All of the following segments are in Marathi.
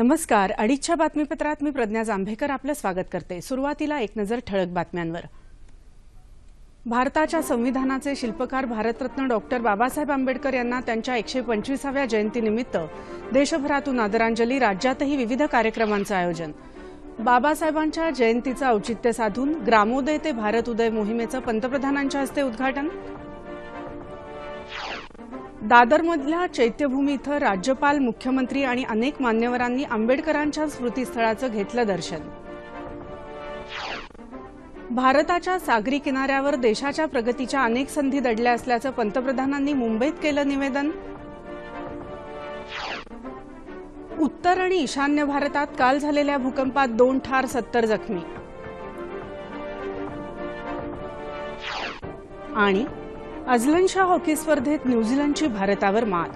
नमस्कार. अडीचच्या बातमीपत्रात मी प्रज्ञा जांभेकर आपलं स्वागत करते. सुरुवातीला एक नजर ठळक बातम्यांवर. भारताच्या संविधानाचे शिल्पकार भारतरत्न डॉक्टर बाबासाहेब आंबेडकर यांना त्यांच्या एकशे पंचवीसाव्या जयंतीनिमित्त देशभरातून आदरांजली राज्यातही विविध कार्यक्रमांचं आयोजन. बाबासाहेबांच्या जयंतीचं औचित्य साधून ग्रामोदय ते भारत उदय मोहिमेचं पंतप्रधानांच्या हस्ते उद्घाटन दादरमधल्या चैत्यभूमी इथं राज्यपाल मुख्यमंत्री आणि अनेक मान्यवरांनी आंबेडकरांच्या स्मृतीस्थळाचं घेतलं दर्शन. भारताच्या सागरी किनाऱ्यावर देशाच्या प्रगतीच्या अनेक संधी दडल्या असल्याचं पंतप्रधानांनी मुंबईत केलं निवेदन. उत्तर आणि ईशान्य भारतात काल झालेल्या भूकंपात दोन ठार सत्तर जखमी. आणि अझलनशाह हॉकी स्पर्धेत न्यूझीलंडची भारतावर मात.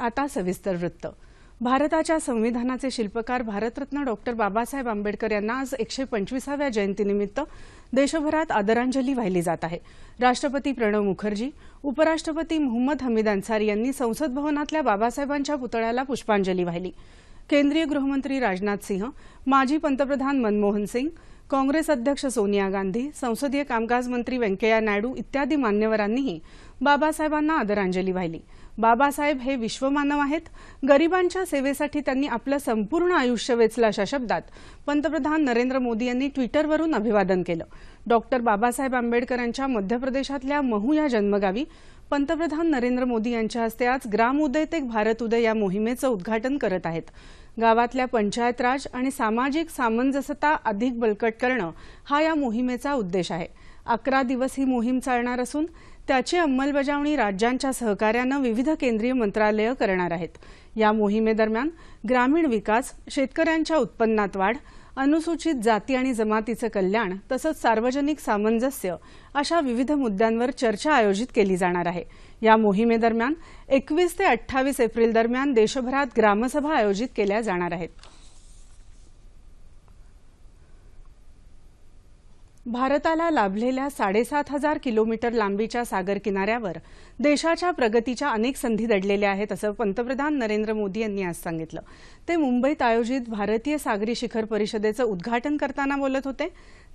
आता सविस्तर वृत्त. भारताच्या संविधानाचे शिल्पकार भारतरत्न डॉक्टर बाबासाहेब आंबेडकर यांना आज एकशे पंचवीसाव्या जयंतीनिमित्त देशभरात आदरांजली वाहिली जात आहे. राष्ट्रपती प्रणव मुखर्जी उपराष्ट्रपती मोहम्मद हमीद अन्सारी यांनी संसद भवनातल्या बाबासाहेबांच्या पुतळ्याला पुष्पांजली वाहिली. केंद्रीय गृहमंत्री राजनाथ सिंह माजी पंतप्रधान मनमोहन सिंग काँग्रेस अध्यक्ष सोनिया गांधी संसदीय कामकाज मंत्री व्यंकय्या नायडू इत्यादी मान्यवरांनीही बाबासाहेबांना आदरांजली वाहिली. बाबासाहेब हे विश्वमानव आहेत. गरिबांच्या सेवेसाठी त्यांनी आपलं संपूर्ण आयुष्य वेचलं अशा शब्दात पंतप्रधान नरेंद्र मोदी यांनी ट्विटरवरून अभिवादन केलं. डॉक्टर बाबासाहेब आंबेडकरांच्या मध्य प्रदेशातल्या महू या जन्मगावी पंतप्रधान नरेंद्र मोदी यांच्या हस्ते आज ग्राम उदय ते भारत उदय या मोहिमेचं उद्घाटन करत आहेत. गावातल्या पंचायत राज आणि सामाजिक सामंजस्यता अधिक बळकट करणं हा या मोहिमेचा उद्देश आहे. अकरा दिवस ही मोहीम चालणार असून त्याची अंमलबजावणी राज्यांच्या सहकार्यानं विविध केंद्रीय मंत्रालयं करणार आहेत. या मोहिमेदरम्यान ग्रामीण विकास शेतकऱ्यांच्या उत्पन्नात वाढ अनुसूचित जाती आणि जमातीचं कल्याण तसंच सार्वजनिक सामंजस्य अशा विविध मुद्द्यांवर चर्चा आयोजित केली जाणार आहे. या मोहिमेदरम्यान एकवीस ते अठ्ठावीस एप्रिल दरम्यान देशभरात ग्रामसभा आयोजित केल्या जाणार आहेत. भारताला लाभलेल्या साडेसात हजार किलोमीटर लांबीच्या सागर किनाऱ्यावर देशाच्या प्रगतीच्या अनेक संधी दडलेल्या आहेत असं पंतप्रधान नरेंद्र मोदी यांनी आज सांगितलं. ते मुंबईत आयोजित भारतीय सागरी शिखर परिषदेचं उद्घाटन करताना बोलत होते.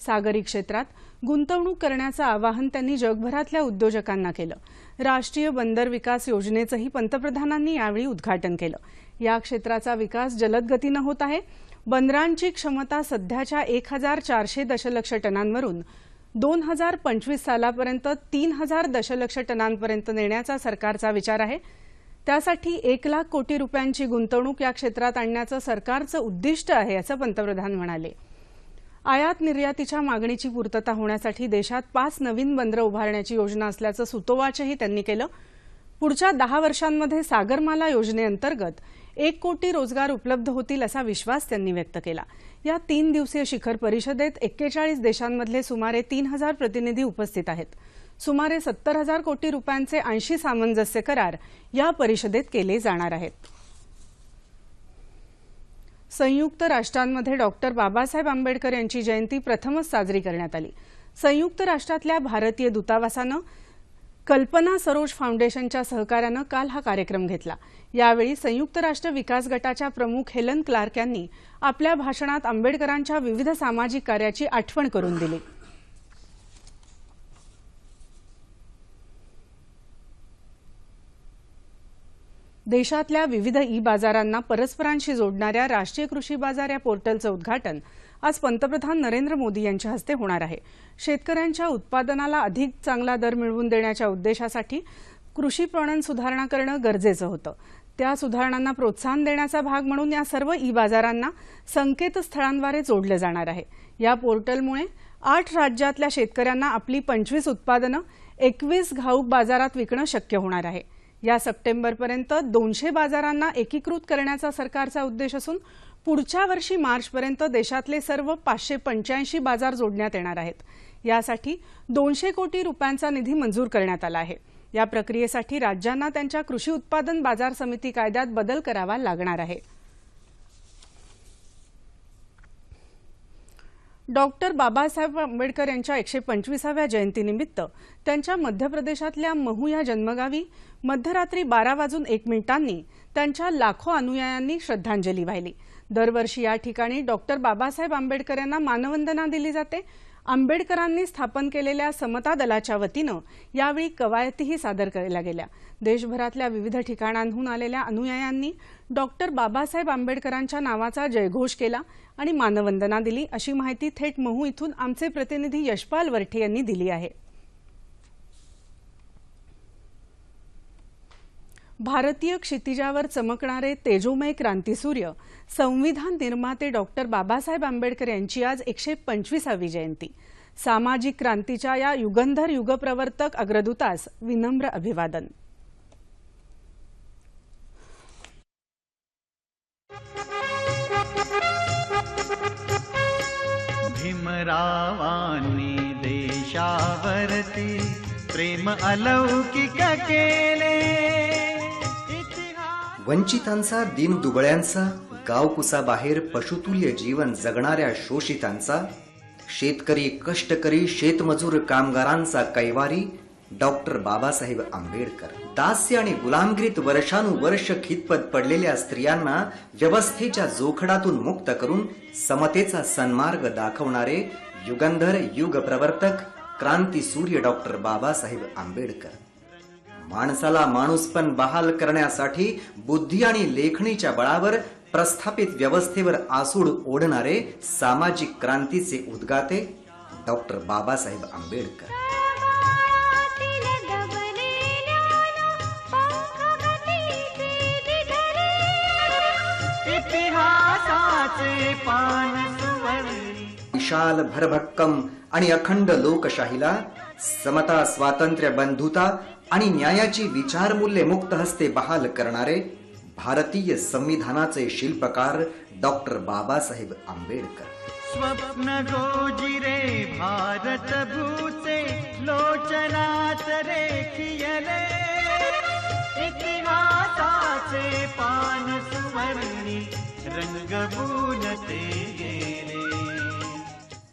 सागरी क्षेत्रात गुंतवणूक करण्याचं आवाहन त्यांनी जगभरातल्या उद्योजकांना केलं. राष्ट्रीय बंदर विकास योजनेचंही पंतप्रधानांनी यावेळी उद्घाटन केलं. या क्षेत्राचा विकास जलद गतीनं होत आहे. बंदरांची क्षमता सध्याच्या एक हजार चारशे दशलक्ष टनांवरून दोन हजार पंचवीस सालापर्यंत तीन हजार दशलक्ष टनांपर्यंत नेण्याचा सरकारचा विचार आहे. त्यासाठी एक लाख कोटी रुपयांची गुंतवणूक या क्षेत्रात आणण्याचं सरकारचं उद्दिष्ट आहे असं पंतप्रधान म्हणाले. आयात निर्यातीच्या मागणीची पूर्तता होण्यासाठी देशात पाच नवीन बंदरं उभारण्याची योजना असल्याचं सुतोवाचही त्यांनी केलं. पुढच्या दहा वर्षांमध्ये सागरमाला योजनेअंतर्गत एक कोटी रोजगार उपलब्ध होतील असा विश्वास त्यांनी व्यक्त केला. या तीन दिवसीय शिखर परिषदेत एक्केचाळीस देशांमधले सुमारे तीन हजार प्रतिनिधी उपस्थित आहेत. सुमारे सत्तर हजार कोटी रुपयांचे ऐंशी सामंजस्य करार या परिषदेत केले जाणार आहेत. संयुक्त राष्ट्रांमध्ये डॉक्टर बाबासाहेब आंबेडकर यांची जयंती प्रथमच साजरी करण्यात आली. संयुक्त राष्ट्रातल्या भारतीय दूतावासानं कल्पना सरोज फाउंडेशनच्या सहकार्यानं काल हा कार्यक्रम घेतला. यावेळी संयुक्त राष्ट्र विकास गटाच्या प्रमुख हेलन क्लार्क यांनी आपल्या भाषणात आंबेडकरांच्या विविध सामाजिक कार्याची आठवण करून दिली. देशातल्या विविध ई बाजारांना परस्परांशी जोडणाऱ्या राष्ट्रीय कृषी बाजार या पोर्टलचं उद्घाटन आज पंतप्रधान नरेंद्र मोदी यांच्या हस्ते होणार आहे. शेतकऱ्यांच्या उत्पादनाला अधिक चांगला दर मिळवून देण्याच्या उद्देशासाठी कृषी पणन सुधारणा करणं गरजेचं होतं. त्या सुधारणांना प्रोत्साहन देण्याचा भाग म्हणून या सर्व ई बाजारांना संकेतस्थळांद्वारे जोडलं जाणार आहे. या पोर्टलमुळे आठ राज्यातल्या शेतकऱ्यांना आपली पंचवीस उत्पादनं एकवीस घाऊक बाजारात विकणं शक्य होणार आहे. या सप्टेंबरपर्यंत दोनशे बाजारांना एकीकृत करण्याचा सरकारचा उद्देश असून पुढच्या वर्षी मार्चपर्यंत देशातले सर्व पाचशे पंच्याऐंशी बाजार जोडण्यात येणार आहेत. यासाठी दोनशे कोटी रुपयांचा निधी मंजूर करण्यात आला आहे. या प्रक्रियेसाठी राज्यांना त्यांच्या कृषी उत्पादन बाजार समिती कायद्यात बदल करावा लागणार आहे. डॉक्टर बाबासाहेब आंबेडकर यांच्या एकशे पंचवीसाव्या जयंतीनिमित्त त्यांच्या मध्य प्रदेशातल्या महू या जन्मगावी मध्यरात्री बारा वाजून एक मिनिटांनी त्यांच्या लाखो अनुयायांनी श्रद्धांजली वाहिली. दरवर्षी या ठिकाणी डॉक्टर बाबासाहेब आंबेडकर यांना मानवंदना दिली जाते. आंबेडकरांनी स्थापन केलेल्या समता दलाच्या वतीनं यावेळी कवायतीही सादर केल्या गेल्या. देशभरातल्या विविध ठिकाणांहून आलेल्या अनुयायांनी डॉक्टर बाबासाहेब आंबेडकरांच्या नावाचा जयघोष केला आणि मानवंदना दिली अशी माहिती थेट महू इथून आमचे प्रतिनिधी यशपाल वरठे यांनी दिली आहे. भारतीय क्षितिजावर चमकणारे तेजोमय क्रांतीसूर्य संविधान निर्माते डॉक्टर बाबासाहेब आंबेडकर यांची आज एकशे पंचवीसावी जयंती. सामाजिक क्रांतीच्या या युगंधर युगप्रवर्तक अग्रदूतास विनम्र अभिवादन. भीमरावांनी देशावरती प्रेम अलौकिक केले. वंचितांचा दिनदुबळ्यांचा गावकुसाबाहेर पशुतुल्य जीवन जगणाऱ्या शोषितांचा शेतकरी कष्टकरी शेतमजूर कामगारांचा कैवारी डॉक्टर बाबासाहेब आंबेडकर. दास्य आणि गुलामगिरीत वर्षानुवर्ष खितपत पडलेल्या स्त्रियांना व्यवस्थेच्या जोखडातून मुक्त करून समतेचा सन्मार्ग दाखवणारे युगंधर युग प्रवर्तक क्रांती सूर्य डॉक्टर बाबासाहेब आंबेडकर. माणसाला माणूसपण बहाल करण्यासाठी बुद्धी आणि लेखणीच्या बळावर प्रस्थापित व्यवस्थेवर आसूड ओढणारे सामाजिक क्रांतीचे उद्गाते डॉक्टर बाबासाहेब आंबेडकर. विशाल भरभक्कम आणि अखंड लोकशाहीला समता स्वातंत्र्य बंधुता आणि न्यायाची विचारमूल्ये मुक्त हस्ते बहाल करणारे भारतीय संविधानाचे शिल्पकार डॉक्टर बाबासाहेब आंबेडकर. स्वप्न गोजिरे भारत भूचे लोचनात रेखियले इतिहासाचे पान सुवर्णी रंगवून ते गेले.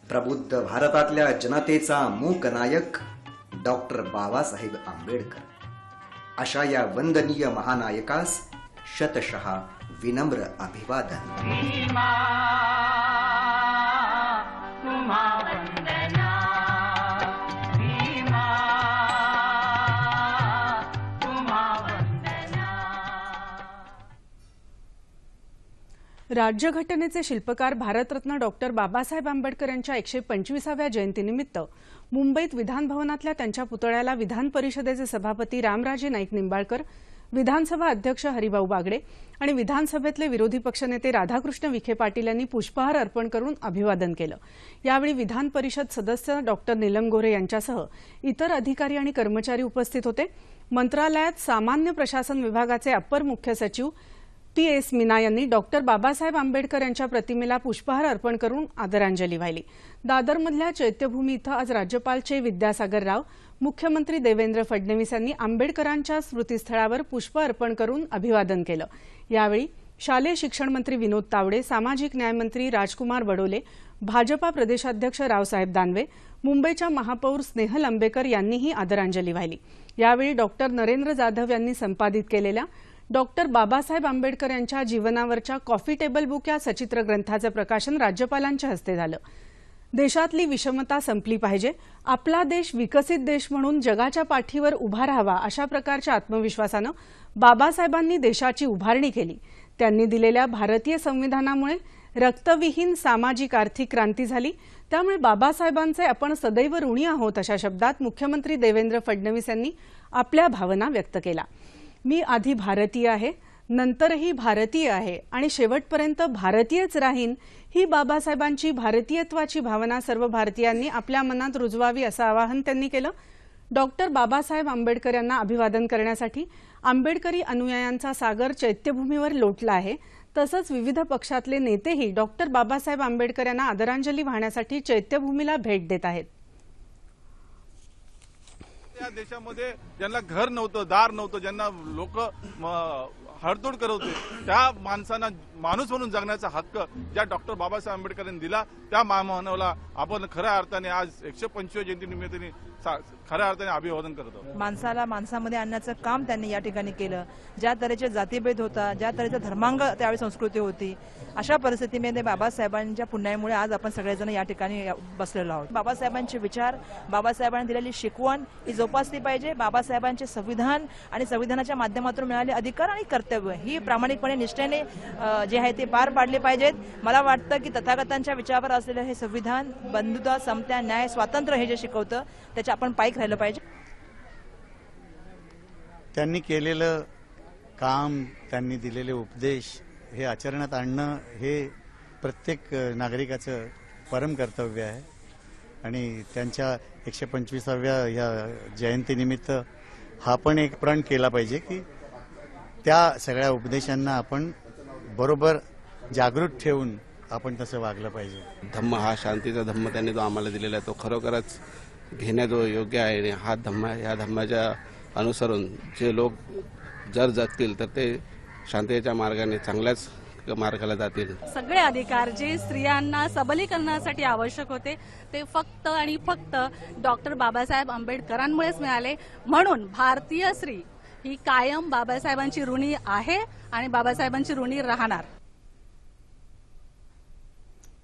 प्रबुद्ध भारतातल्या जनतेचा मूक नायक डॉक्टर बाबासाहेब आंबेडकर. अशा या वंदनीय महानायकास शतशः विनम्र अभिवादन. राज्यघटनेचे शिल्पकार भारतरत्न डॉक्टर बाबासाहेब आंबेडकर यांच्या एकशे पंचवीसाव्या जयंतीनिमित्त मुंबईत विधानभवनातल्या त्यांच्या पुतळ्याला विधान परिषदेचे सभापती रामराजे नाईक निंबाळकर विधानसभा अध्यक्ष हरिभाऊ बागडे आणि विधानसभेतले विरोधी पक्षनेते राधाकृष्ण विखे पाटील यांनी पुष्पहार अर्पण करून अभिवादन केलं. यावेळी विधान परिषद सदस्य डॉक्टर नीलम गोरे यांच्यासह इतर अधिकारी आणि कर्मचारी उपस्थित होते. मंत्रालयात सामान्य प्रशासन विभागाचे अप्पर मुख्य सचिव पी एस मीना यांनी डॉक्टर बाबासाहेब आंबेडकर यांच्या प्रतिमेला पुष्पहार अर्पण करून आदरांजली वाहिली. दादरमधल्या चैत्यभूमी इथं आज राज्यपाल चे विद्यासागर राव मुख्यमंत्री देवेंद्र फडणवीस यांनी आंबेडकरांच्या स्मृतीस्थळावर पुष्प अर्पण करून अभिवादन केलं. यावेळी शालेय शिक्षण मंत्री विनोद तावडे सामाजिक न्यायमंत्री राजकुमार बडोले भाजपा प्रदेशाध्यक्ष रावसाहेब दानवे मुंबईच्या महापौर स्नेहल आंबेकर यांनीही आदरांजली वाहिली. यावेळी डॉक्टर नरेंद्र जाधव यांनी संपादित केलेल्या डॉक्टर बाबासाहेब आंबेडकर यांच्या जीवनावरच्या कॉफी टेबल बुक या सचित्र ग्रंथाचं प्रकाशन राज्यपालांच्या हस्ते झालं. देशातली विषमता संपली पाहिजे. आपला देश विकसित देश म्हणून जगाच्या पाठीवर उभा राहावा अशा प्रकारच्या आत्मविश्वासानं बाबासाहेबांनी देशाची उभारणी केली. त्यांनी दिलेल्या भारतीय संविधानामुळे रक्तविहीन सामाजिक आर्थिक क्रांती झाली. त्यामुळे बाबासाहेबांचे आपण सदैव ऋणी आहोत अशा शब्दात मुख्यमंत्री देवेंद्र फडणवीस यांनी आपल्या भावना व्यक्त केला मी आधी भारतीय आहे नंतरही भारतीय आहे आणि शेवटपर्यंत भारतीयच राहीन ही बाबासाहेबांची भारतीयत्वाची भावना सर्व भारतीयांनी आपल्या मनात रुजवावी असं आवाहन त्यांनी केलं. डॉक्टर बाबासाहेब आंबेडकर यांना अभिवादन करण्यासाठी आंबेडकरी अनुयायांचा सागर चैत्यभूमीवर लोटला आहे. तसंच विविध पक्षातले नेतेही डॉक्टर बाबासाहेब आंबेडकर यांना आदरांजली वाहण्यासाठी चैत्यभूमीला भेट देत आहेत. या देशामध्ये ज्यांना घर नव्हतं दार नव्हतं ज्यांना लोक हडतोड करत होते त्या माणसांना माणूस म्हणून जगण्याचा हक्क ज्या डॉक्टर बाबासाहेब आंबेडकरांनी दिला त्या महामानवाला आपण खऱ्या अर्थाने आज एकशे पंचवीस जयंती निमित्ताने खऱ्या अर्थाने अभिवादन करतो माणसाला माणसामध्ये आणण्याचं काम त्यांनी या ठिकाणी केलं. ज्या तऱ्हेचे जातीभेद होता ज्या तऱ्हेचा धर्मांग त्यावेळी संस्कृती होती अशा परिस्थितीमध्ये बाबासाहेबांच्या पुण्यामुळे आज आपण सगळेजण या ठिकाणी बसलेलो आहोत. बाबासाहेबांचे विचार बाबासाहेबांनी दिलेली शिकवण ही जोपासली पाहिजे. बाबासाहेबांचे संविधान आणि संविधानाच्या माध्यमातून मिळाले अधिकार आणि कर्तव्य ही प्रामाणिकपणे निष्ठेने जे आहे ते पार पाडले पाहिजेत. मला वाटतं की तथागतांच्या विचारावर असलेलं हे संविधान बंधुता समत्या न्याय स्वातंत्र्य हे जे शिकवतं त्याच्या आपण पायक राहिलं पाहिजे. त्यांनी केलेलं काम त्यांनी दिलेले उपदेश हे आचरणात आणणं हे प्रत्येक नागरिकाचं परम कर्तव्य आहे. आणि त्यांच्या एकशे पंचवीसाव्या या जयंतीनिमित्त हा पण एक प्रण केला पाहिजे की त्या सगळ्या उपदेशांना आपण बरोबर जागृत ठेवून आपण तसं वागलं पाहिजे. धम्म हा शांतीचा धम्म त्यांनी जो आम्हाला दिलेला आहे तो खरोखरच घेण्या जो योग्य आहे आणि हा धम्म ह्या धम्माच्या अनुसरून जे लोक जर जगतील तर ते शांततेच्या मार्गाने चांगल्याच मार्गाला जातील. सगळे अधिकार जे स्त्रियांना सबलीकरणासाठी आवश्यक होते ते फक्त आणि फक्त डॉक्टर बाबासाहेब आंबेडकरांमुळेच मिळाले. म्हणून भारतीय स्त्री ही कायम बाबासाहेबांची ऋणी आहे आणि बाबासाहेबांची ऋणी राहणार.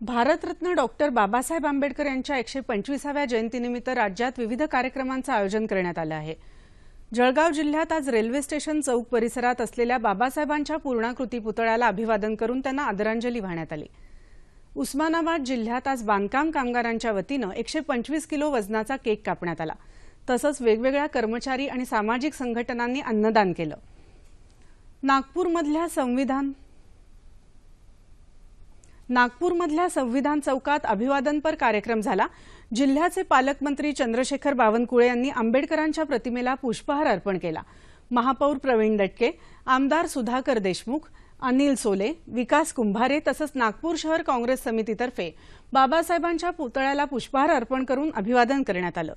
भारतरत्न डॉक्टर बाबासाहेब आंबेडकर यांच्या एकशे पंचवीसाव्या जयंतीनिमित्त राज्यात विविध कार्यक्रमांचं आयोजन करण्यात आलं आहे. जळगाव जिल्ह्यात आज रेल्वे स्टेशन चौक परिसरात असलेल्या बाबासाहेबांच्या पूर्णाकृती पुतळ्याला अभिवादन करून त्यांना आदरांजली वाहण्यात आली. उस्मानाबाद जिल्ह्यात आज बांधकाम कामगारांच्या वतीनं एकशे पंचवीस किलो वजनाचा केक कापण्यात आला. तसंच वेगवेगळ्या कर्मचारी आणि सामाजिक संघटनांनी अन्नदान केलं. नागपूरमधल्या संविधान नागपूरमधल्या संविधान चौकात अभिवादनपर कार्यक्रम झाला. जिल्ह्याचे पालकमंत्री चंद्रशेखर बावनकुळे यांनी आंबेडकरांच्या प्रतिमेला पुष्पहार अर्पण केला. महापौर प्रवीण दटके आमदार सुधाकर देशमुख अनिल सोले विकास कुंभारे तसंच नागपूर शहर काँग्रेस समितीतर्फे बाबासाहेबांच्या पुतळ्याला पुष्पहार अर्पण करून अभिवादन करण्यात आलं.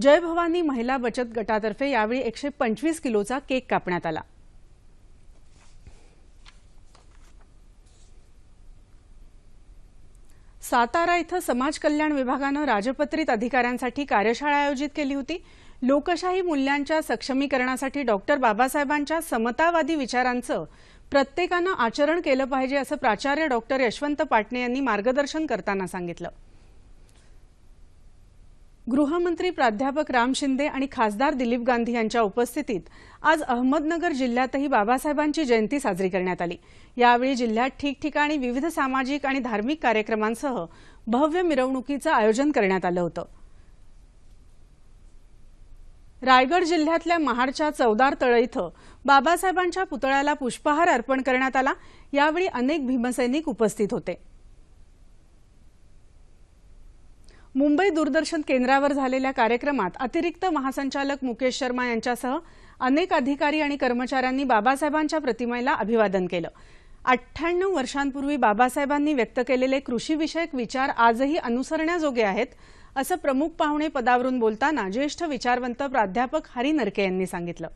जय भवानी महिला बचत गटातर्फे यावेळी एकशे पंचवीस किलोचा केक कापण्यात आला. सातारा इथं समाज कल्याण विभागानं राजपत्रित अधिकाऱ्यांसाठी कार्यशाळा आयोजित केली होती. लोकशाही मूल्यांच्या सक्षमीकरणासाठी डॉक्टर बाबासाहेबांच्या समतावादी विचारांचं प्रत्येकानं आचरण केलं पाहिजे असं प्राचार्य डॉक्टर यशवंत पाटणे यांनी मार्गदर्शन करताना सांगितलं. गृहमंत्री प्राध्यापक राम शिंदे आणि खासदार दिलीप गांधी यांच्या उपस्थितीत आज अहमदनगर जिल्ह्यातही बाबासाहेबांची जयंती साजरी करण्यात आली. यावेळी जिल्ह्यात ठिकठिकाणी विविध सामाजिक आणि धार्मिक कार्यक्रमांसह भव्य मिरवणुकीचं आयोजन करण्यात आलं होतं. रायगड जिल्ह्यातल्या महाडच्या चौदार तळ इथं बाबासाहेबांच्या पुतळ्याला पुष्पहार अर्पण करण्यात आला. यावेळी अनेक भीमसैनिक उपस्थित होते. मुंबई दूरदर्शन केंद्रावर झालेल्या कार्यक्रमात अतिरिक्त महासंचालक मुकेश शर्मा यांच्यासह अनेक अधिकारी आणि कर्मचाऱ्यांनी बाबासाहेबांच्या प्रतिमेला अभिवादन केलं. अठ्ठ्याण्णव वर्षांपूर्वी बाबासाहेबांनी व्यक्त केलेले कृषीविषयक विचार आजही अनुसरण्याजोगे आहेत असं प्रमुख पाहुणे पदावरून बोलताना ज्येष्ठ विचारवंत प्राध्यापक हरी नरके यांनी सांगितलं.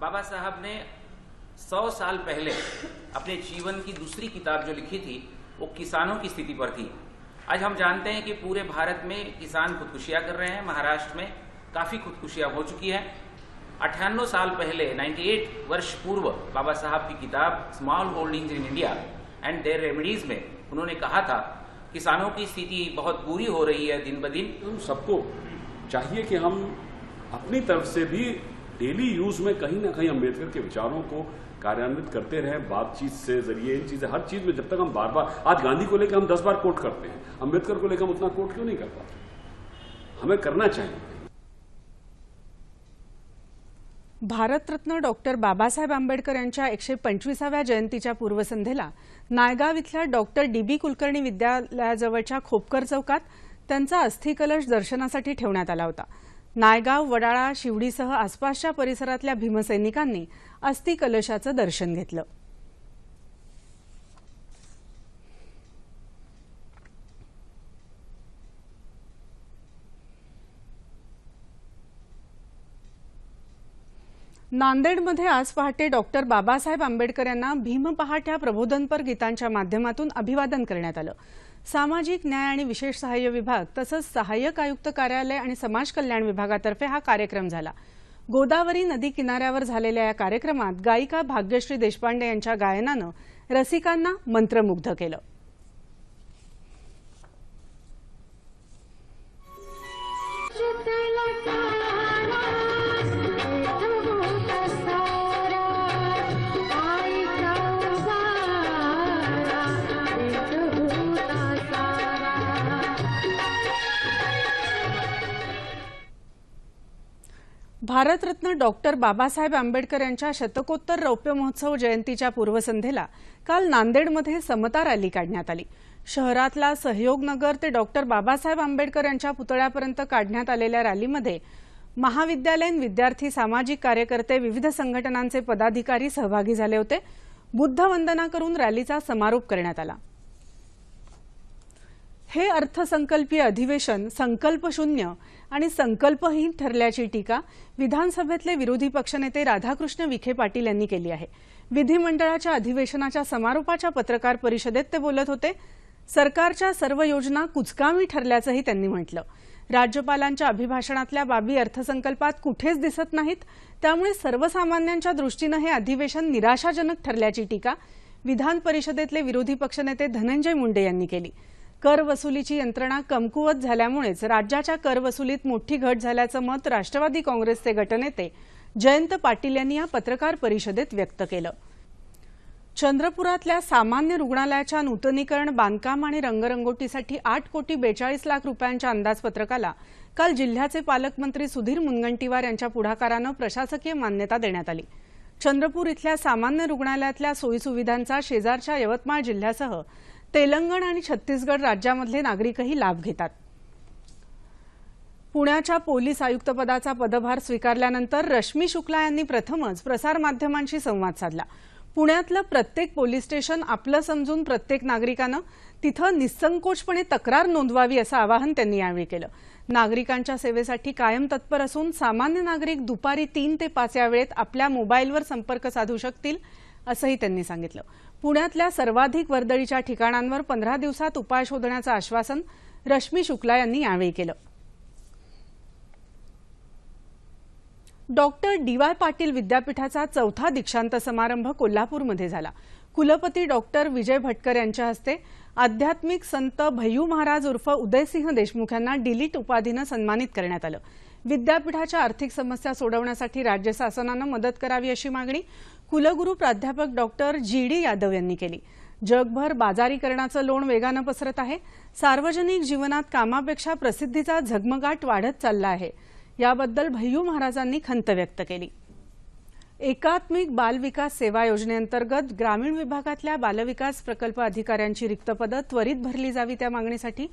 बाबा साहब ने सौ साल पहले अपने जीवन की दूसरी किताब जो लिखी थी, वो किसानों की स्थिति पर थी। आज हम जानते हैं कि पूरे भारत में किसान खुदकुशियाँ कर रहे हैं, महाराष्ट्र में काफ़ी खुदकुशियाँ हो चुकी है। अट्ठानवे साल पहले 98 वर्ष पूर्व, बाबा साहब की किताब small holdings in India and their remedies में उन्होंने कहा था, किसानों की स्थिति बहुत बुरी हो रही है दिन ब दिन। सबको चाहिए कि हम अपनी तरफ़ से भी डेली यूज में कहीं ना कहीं अम्बेडकर के विचारों को कार्यान्वित करते रहें बातचीत से जरिए इन चीजें हर चीज में जब तक हम बार बार आज गांधी को लेकर हम दस बार कोट करते हैं अम्बेडकर को लेकर हम उतना कोट क्यों नहीं कर पाते? हमें करना चाहिए। भारतरत्न डॉक्टर बाबासाहेब आंबेडकर यांच्या एकशे पंचवीसाव्या जयंतीच्या पूर्वसंध्येला नायगाव इथल्या डॉक्टर डी बी कुलकर्णी विद्यालयाजवळच्या खोपकर चौकात त्यांचा अस्थिकलश दर्शनासाठी ठेवण्यात आला होता. नायगाव वडाळा शिवडीसह आसपासच्या परिसरातल्या भीमसैनिकांनी अस्थि कलशाचं दर्शन घेतलं. नांदेडमध्ये आज पहाटे डॉक्टर बाबासाहेब आंबेडकर यांना भीमपहाट या प्रबोधनपर गीतांच्या माध्यमातून अभिवादन करण्यात आलं. सामाजिक न्याय आणि विशेष सहाय्य विभाग तसंच सहाय्यक आयुक्त कार्यालय आणि समाज कल्याण विभागातर्फे हा कार्यक्रम झाला. गोदावरी नदी किनाऱ्यावर झालेल्या या कार्यक्रमात गायिका भाग्यश्री देशपांडे यांच्या गायनानं रसिकांना मंत्रमुग्ध केलं. भारतरत्न डॉक्टर बाबासाहेब आंबेडकर यांच्या शतकोत्तर रौप्य महोत्सव जयंतीच्या पूर्वसंध्येला काल नांदेडमध्ये समता रॅली काढण्यात आली. शहरातला सहयोगनगर ते डॉक्टर बाबासाहेब आंबेडकर यांच्या पुतळ्यापर्यंत काढण्यात आलेल्या रॅलीमध्ये महाविद्यालयीन विद्यार्थी सामाजिक कार्यकर्ते विविध संघटनांचे पदाधिकारी सहभागी झाले होते. बुद्धवंदना करून रॅलीचा समारोप करण्यात आला. हे अर्थसंकल्पीय अधिवेशन संकल्पशून्य आणि संकल्पहीन ठरल्याची टीका विधानसभेतले विरोधी पक्षनेते राधाकृष्ण विखे पाटील यांनी केली आहे. विधिमंडळाच्या अधिवेशनाच्या समारोपाच्या पत्रकार परिषदेत ते बोलत होते. सरकारच्या सर्व योजना कुचकामी ठरल्याचंही त्यांनी म्हटलं. राज्यपालांच्या अभिभाषणातल्या बाबी अर्थसंकल्पात कुठेच दिसत नाहीत. त्यामुळे सर्वसामान्यांच्या दृष्टीनं हे अधिवेशन निराशाजनक ठरल्याची टीका विधान परिषदेतले विरोधी पक्षनेते धनंजय मुंडे यांनी केली. कर वसुलीची यंत्रणा कमकुवत झाल्यामुळेच राज्याच्या कर वसुलीत मोठी घट झाल्याचं मत राष्ट्रवादी काँग्रेसचे गटनेते जयंत पाटील यांनी या पत्रकार परिषदेत व्यक्त केलं. चंद्रपुरातल्या सामान्य रुग्णालयाच्या नूतनीकरण बांधकाम आणि रंगरंगोटीसाठी आठ कोटी बेचाळीस लाख रुपयांच्या अंदाजपत्रकाला काल जिल्ह्याचे पालकमंत्री सुधीर मुनगंटीवार यांच्या पुढाकारानं प्रशासकीय मान्यता देण्यात आली. चंद्रपूर इथल्या सामान्य रुग्णालयातल्या सोयीसुविधांचा शेजारच्या यवतमाळ जिल्ह्यासह तेलंगण आणि छत्तीसगड राज्यामधले नागरिकही लाभ घेतात. पुण्याच्या पोलीस आयुक्तपदाचा पदभार स्वीकारल्यानंतर रश्मी शुक्ला यांनी प्रथमच प्रसारमाध्यमांशी संवाद साधला. पुण्यातलं प्रत्येक पोलीस स्टेशन आपलं समजून प्रत्येक नागरिकानं तिथं निसंकोचपणे तक्रार नोंदवावी असं आवाहन त्यांनी यावेळी केलं. नागरिकांच्या सेवेसाठी कायम तत्पर असून सामान्य नागरिक दुपारी तीन ते पाच या वेळेत आपल्या मोबाईलवर संपर्क साधू शकतील असंही त्यांनी सांगितलं. पुण्यातल्या सर्वाधिक वर्दळीच्या ठिकाणांवर पंधरा दिवसात उपाय शोधण्याचं आश्वासन रश्मी शुक्ला यांनी यावेळी केलं. डॉक्टर डी वाय पाटील विद्यापीठाचा चौथा दीक्षांत समारंभ कोल्हापूरमध्ये झाला. कुलपती डॉक्टर विजय भटकर यांच्या हस्ते आध्यात्मिक संत भय्यू महाराज उर्फ उदयसिंह देशमुख यांना डिलीट उपाधीनं सन्मानित करण्यात आलं. विद्यापीठाच्या आर्थिक समस्या सोडवण्यासाठी राज्य शासनानं मदत करावी अशी मागणी कुलगुरू प्राध्यापक डॉक्टर जी डी यादव यांनी केली. जगभर बाजारीकरणाचं लोण वेगानं पसरत आहे. सार्वजनिक जीवनात कामापेक्षा प्रसिद्धीचा झगमगाट वाढत चालला आहे. याबद्दल भय्यू महाराजांनी खंत व्यक्त केली. एकात्मिक बाल विकास सेवा योजनेअंतर्गत ग्रामीण विभागातल्या बालविकास प्रकल्प अधिकाऱ्यांची रिक्त पदं त्वरित भरली जावी त्या मागणीसाठी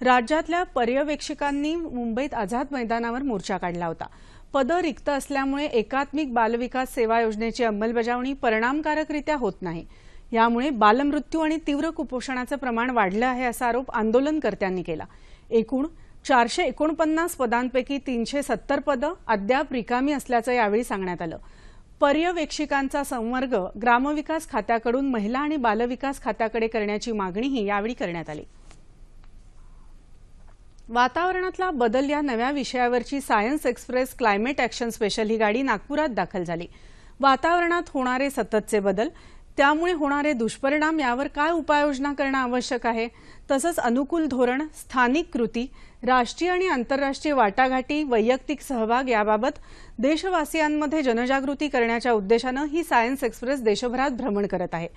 राज्यातल्या पर्यवेक्षकांनी मुंबईत आझाद मैदानावर मोर्चा काढला होता. पदं रिक्त असल्यामुळे एकात्मिक बालविकास सेवा योजनेची अंमलबजावणी परिणामकारकरित्या होत नाही. यामुळे बालमृत्यू आणि तीव्र कुपोषणाचं प्रमाण वाढलं आहे असा आरोप आंदोलनकर्त्यांनी केला. एकूण चारशे एकोणपन्नास पदांपैकी तीनशे सत्तर पदं अद्याप रिकामी असल्याचं यावेळी सांगण्यात आलं. पर्यवेक्षिकांचा संवर्ग ग्रामविकास खात्याकडून महिला आणि बालविकास खात्याकडे करण्याची मागणीही यावेळी करण्यात आली. वातावरणातला बदल या नव्या विषयावरची science express climate action special ही गाडी नागपुरात दाखल झाली. वातावरणात होणारे सततचे बदल त्यामुळे होणारे दुष्परिणाम यावर काय उपाययोजना करणं आवश्यक आहे? तसंच अनुकूल धोरण स्थानिक कृती राष्ट्रीय आणि आंतरराष्ट्रीय वाटाघाटी वैयक्तिक सहभाग याबाबत देशवासियांमध्ये जनजागृती करण्याच्या उद्देशानं ही सायन्स एक्सप्रेस देशभरात भ्रमण करत आहे.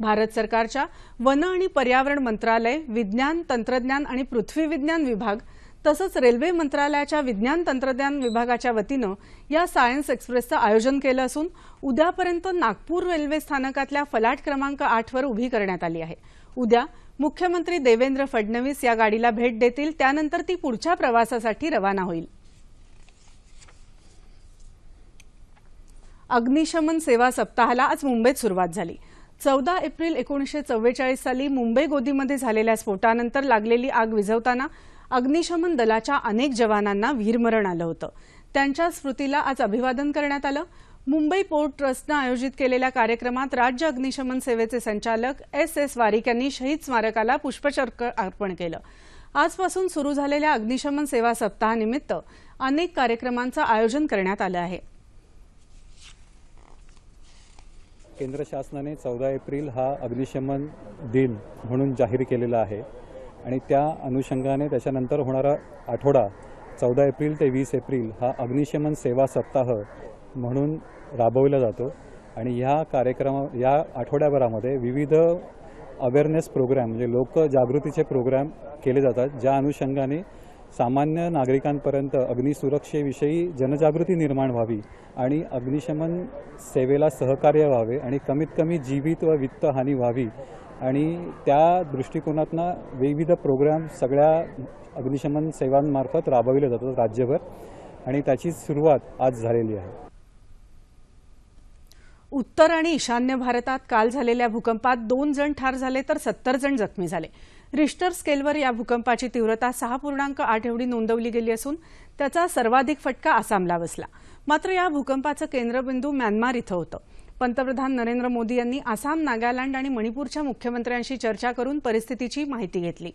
भारत सरकारच्या वन आणि पर्यावरण मंत्रालय विज्ञान तंत्रज्ञान आणि पृथ्वी विज्ञान विभाग तसंच रेल्वे मंत्रालयाच्या विज्ञान तंत्रज्ञान विभागाच्या वतीनं या सायन्स एक्सप्रेसचं आयोजन केलं असून उद्यापर्यंत नागपूर रेल्वे स्थानकातल्या फलाट क्रमांक आठवर उभी करण्यात आली आहे. उद्या मुख्यमंत्री देवेंद्र फडणवीस या गाडीला भेट देतील त्यानंतर ती पुढच्या प्रवासासाठी रवाना होईल. अग्निशमन सेवा सप्ताहाला आज मुंबईत सुरुवात झाली. चौदा एप्रिल एकोणीसशे चव्वेचाळीस साली मुंबई गोदीमध्ये झालेल्या स्फोटानंतर लागलेली आग विझवताना अग्निशमन दलाच्या अनेक जवानांना वीरमरण आलं होतं. त्यांच्या स्मृतीला आज अभिवादन करण्यात आलं. मुंबई पोर्ट ट्रस्टनं आयोजित केलेल्या कार्यक्रमात राज्य अग्निशमन सेवेचे संचालक एस एस वारिक यांनी शहीद स्मारकाला पुष्पचर्क अर्पण केलं. आजपासून सुरू झालेल्या अग्निशमन सेवा सप्ताहानिमित्त अनेक कार्यक्रमांचं आयोजन करण्यात आलं आहे. केंद्र शासनाने चौदा एप्रिल हा अग्निशमन दिन म्हणून जाहीर केलेला आहे. आणि त्या अनुषंगाने त्याच्यानंतर होणारा आठवडा चौदा एप्रिल ते वीस एप्रिल हा अग्निशमन सेवा सप्ताह म्हणून राबवला जातो. आणि ह्या कार्यक्रमा या आठवड्याभरामध्ये विविध अवेअरनेस प्रोग्रॅम म्हणजे लोकजागृतीचे प्रोग्रॅम केले जातात ज्या अनुषंगाने सामान्य नागरिकांपर्यंत अग्निसुरक्षेविषयी जनजागृती निर्माण व्हावी आणि अग्निशमन सेवेला सहकार्य व्हावे आणि कमीत कमी जीवित व वित्त हानी व्हावी आणि त्या दृष्टिकोनातनं विविध प्रोग्राम सगळ्या अग्निशमन सेवांमार्फत राबविले जातात राज्यभर आणि त्याची सुरुवात आज झालेली आहे. उत्तर आणि ईशान्य भारतात काल झालेल्या भूकंपात दोन जण ठार झाले तर सत्तर जण जखमी झाले. रिश्टर स्केलवर या भूकंपाची तीव्रता सहा पूर्णांक आठ एवढी नोंदवली गेली असून त्याचा सर्वाधिक फटका आसामला बसला. मात्र या भूकंपाचं केंद्रबिंदू म्यानमार इथं होतं. पंतप्रधान नरेंद्र मोदी यांनी आसाम नागालँड आणि मणिपूरच्या मुख्यमंत्र्यांशी चर्चा करून परिस्थितीची माहिती घेतली.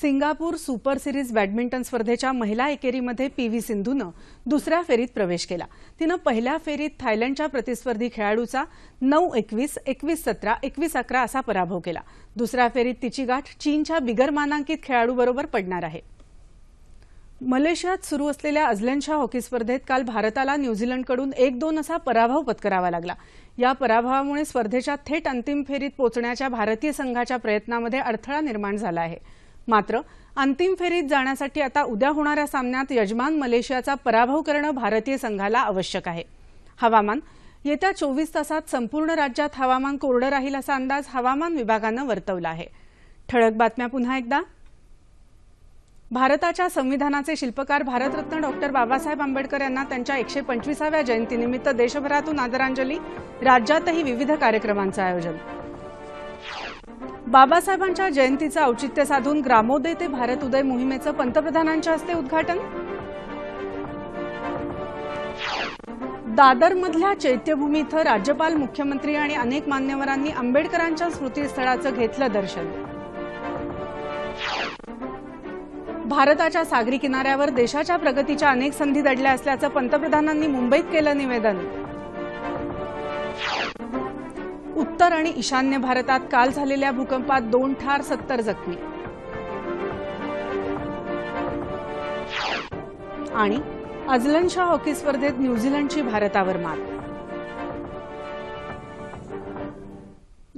सिंगापूर सुपर सिरीज बॅडमिंटन स्पर्धेच्या महिला एकेरीमध्ये पी व्ही सिंधूनं दुसऱ्या फेरीत प्रवेश केला. तिनं पहिल्या फेरीत थायलंडच्या प्रतिस्पर्धी खेळाडूचा नऊ एकवीस एकवीस सतरा एकवीस अकरा असा पराभव केला. दुसऱ्या फेरीत तिची गाठ चीनच्या बिगर मानांकित खेळाडूबरोबर पडणार आहे. मलेशियात सुरू असलेल्या अझलनशाह हॉकी स्पर्धेत काल भारताला न्यूझीलंडकडून एक दोन असा पराभव पत्करावा लागला. या पराभवामुळे स्पर्धेच्या थेट अंतिम फेरीत पोहोचण्याच्या भारतीय संघाच्या प्रयत्नामध्ये अडथळा निर्माण झाला आहे. मात्र अंतिम फेरीत जाण्यासाठी आता उद्या होणाऱ्या सामन्यात यजमान मलेशियाचा पराभव करणं भारतीय संघाला आवश्यक आहे. हवामान येत्या चोवीस तासात संपूर्ण राज्यात हवामान कोरडं राहील असा अंदाज हवामान विभागानं वर्तवला आहे. ठळक बातम्या पुन्हा एकदा. भारताच्या संविधानाचे शिल्पकार भारतरत्न डॉक्टर बाबासाहेब आंबेडकर यांना त्यांच्या एकशे पंचवीसाव्या जयंतीनिमित्त देशभरातून आदरांजली. राज्यातही विविध कार्यक्रमांचं आयोजन. बाबासाहेबांच्या जयंतीचं औचित्य साधून ग्रामोदय ते भारत उदय मोहिमेचं पंतप्रधानांच्या हस्ते उद्घाटन? दादरमधल्या चैत्यभूमी इथं राज्यपाल मुख्यमंत्री आणि अनेक मान्यवरांनी आंबेडकरांच्या स्मृतीस्थळाचं घेतलं दर्शन. भारताच्या सागरी किनाऱ्यावर देशाच्या प्रगतीच्या अनेक संधी दडल्या असल्याचं पंतप्रधानांनी मुंबईत केलं निवेदन. उत्तर आणि ईशान्य भारतात काल झालेल्या भूकंपात दोन ठार सत्तर जखमी. आणि अजलनशाह हॉकी स्पर्धेत न्यूझीलंडची भारतावर मात.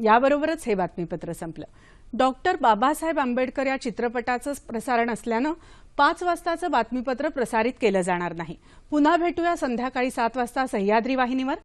याबरोबरच हे बातमीपत्र संपलं. डॉक्टर बाबासाहेब आंबेडकर या चित्रपटाचं प्रसारण असल्यानं पाच वाजताचं बातमीपत्र प्रसारित केलं जाणार नाही. पुन्हा भेटूया संध्याकाळी सात वाजता सह्याद्री वाहिनीवर.